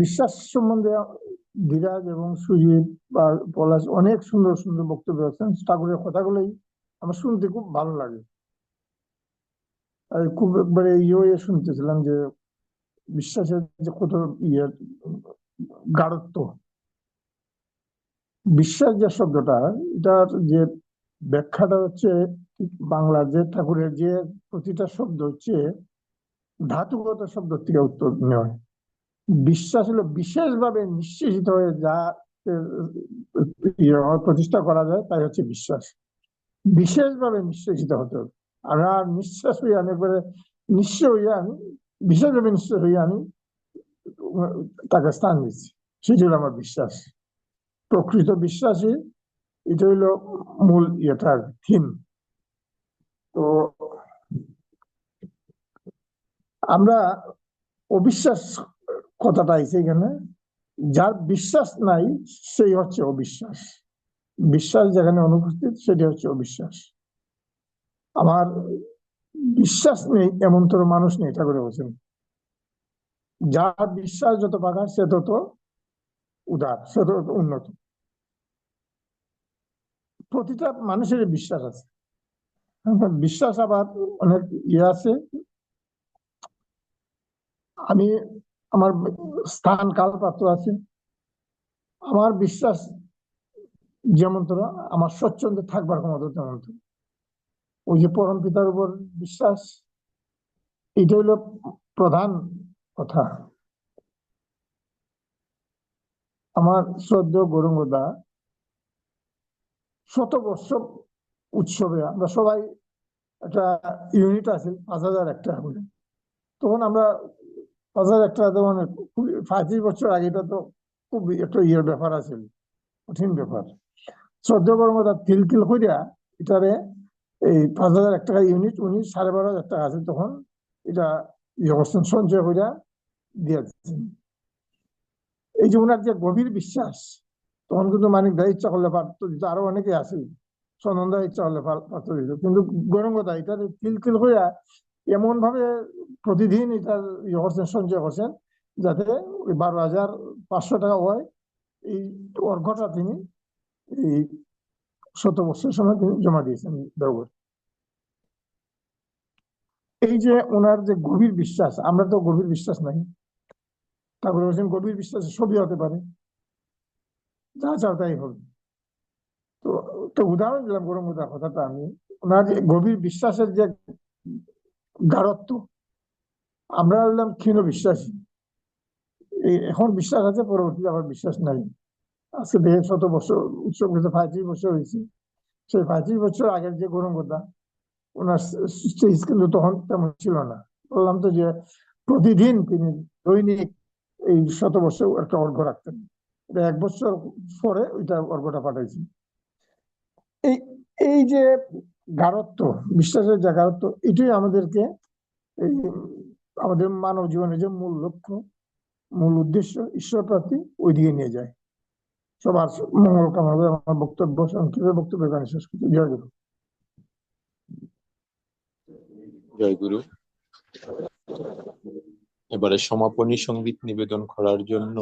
বিশ্বাস সম্বন্ধে ধীরাজ এবং সুজিত বা পলাশ অনেক সুন্দর সুন্দর বক্তব্য রাখছেন। ঠাকুরের কথাগুলোই আমার শুনতে খুব ভালো লাগে। আর খুব একবারে ইয়ে শুনতেছিলাম যে বিশ্বাসের যে কত ইয়ে গাঢ়ত্ব। বিশ্বাস যে শব্দটা, এটার যে ব্যাখ্যাটা হচ্ছে বাংলা যে ঠাকুরের যে প্রতিটা শব্দ হচ্ছে, ধাতুগত শব্দ থেকে উত্তর নেয় বিশ্বাস হলো বিশেষভাবে নিশ্চিত হয়ে যা প্রতিষ্ঠা করা যায়, তাই হচ্ছে বিশ্বাস। বিশেষভাবে নিশ্চিত হতে হবে। আমরা নিঃশ্বাস হয়ে আমি একবারে নিশ্চয় হইয়া আমি, বিশেষভাবে নিশ্চয় হইয়া আমি, তাকে স্থান দিচ্ছি। সেটি হলো আমার বিশ্বাস। প্রকৃত বিশ্বাসী এটা হইল মূল ইয়েটার, থিম। তো আমরা অবিশ্বাস কথাটা আইছে এখানে। যার বিশ্বাস নাই, সেই হচ্ছে অবিশ্বাস। বিশ্বাস যেখানে অনুপস্থিত, সেটি হচ্ছে অবিশ্বাস। আমার বিশ্বাস নেই, এমন তোর মানুষ নেই ঠাকুরে বলছেন। যার বিশ্বাস যত পাকা সে তত উদার, সে তত উন্নত। প্রতিটা মানুষের বিশ্বাস আছে। বিশ্বাস আবার অনেক ইয়ে আছে। আমি, আমার স্থান কাল পাত্র আছে। আমার বিশ্বাস যেমন তোরা আমার স্বচ্ছন্দে থাকবার ক্ষমতা তেমন তো ওই যে পরম পিতার উপর বিশ্বাস এটা হইল প্রধান কথা। আমার শ্রদ্ধ গৌরঙ্গদা, শত বর্ষ উৎসবে। আমরা সবাই একটা ইউনিট আছে, পাঁচ হাজার একটা করে তখন আমরা পাঁচ হাজার একটা তখন পঁয়ত্রিশ বছর আগে এটা তো খুব একটা ইয়ের ব্যাপার আছে, কঠিন ব্যাপার। শ্রদ্ধা গরমতা তিল তিল করিয়া এটারে এই পাঁচ হাজার এক টাকা ইউনিট উনি সাড়ে বারো হাজার টাকা আছে তখন এটা ইয়ে সঞ্চয় করিয়া দিয়ে দিচ্ছেন এই যে ওনার যে গভীর বিশ্বাস, তখন কিন্তু মানিক দা ইচ্ছা করলে পারতো আরও অনেকে আছে। সনন্দা ইচ্ছা করলে পারতো দিত কিন্তু গরমতা এটা তিল তিল হইয়া এমন ভাবে প্রতিদিন এটা ইয়ে করছেন, সঞ্চয় করছেন, যাতে ওই বারো হাজার পাঁচশো টাকা হয়। এই অর্ঘটা তিনি এই শত বছরের সময় তিনি জমা দিয়েছেন দেওঘর। এই যে ওনার যে গভীর বিশ্বাস, আমরা তো গভীর বিশ্বাস নাই। তারপরে বলছেন, গভীর বিশ্বাস সবই হতে পারে। যা চাও তাই হবে। একটা উদাহরণ দিলাম গরম কথাটা আমি। ওনার গভীর বিশ্বাসের যে গাঢ়ত্ব, আমরা হলাম ক্ষীণ বিশ্বাসী। এখন বিশ্বাস আছে, পরবর্তীতে আবার বিশ্বাস নাই। আজকে দেখে শত বছর উৎসব পঁয়ত্রিশ বছর হয়েছে। সেই পঁয়ত্রিশ বছর আগের যে গরম কথা ওনার স্টেজ কিন্তু তখন তেমন ছিল না। বললাম তো যে প্রতিদিন তিনি দৈনিক এই শত বছর একটা অর্ঘ রাখতেন। এক বছর পরে ওইটা অর্ঘটা পাঠাইছেন। এই এই যে গারত্ব বিশ্বাসের যে গারত্ব এটাই আমাদেরকে এই আমাদের মানব জীবনের যে মূল লক্ষ্য, মূল উদ্দেশ্য ঈশ্বর প্রাপ্তি ওই দিকে নিয়ে যায়। সবার মঙ্গল কামনা করে আমার বক্তব্য, সংক্ষেপে বক্তব্য এখানে শেষ করছি। জয় গুরু। জয় গুরু। এবারে সমাপনী সংগীত নিবেদন করার জন্য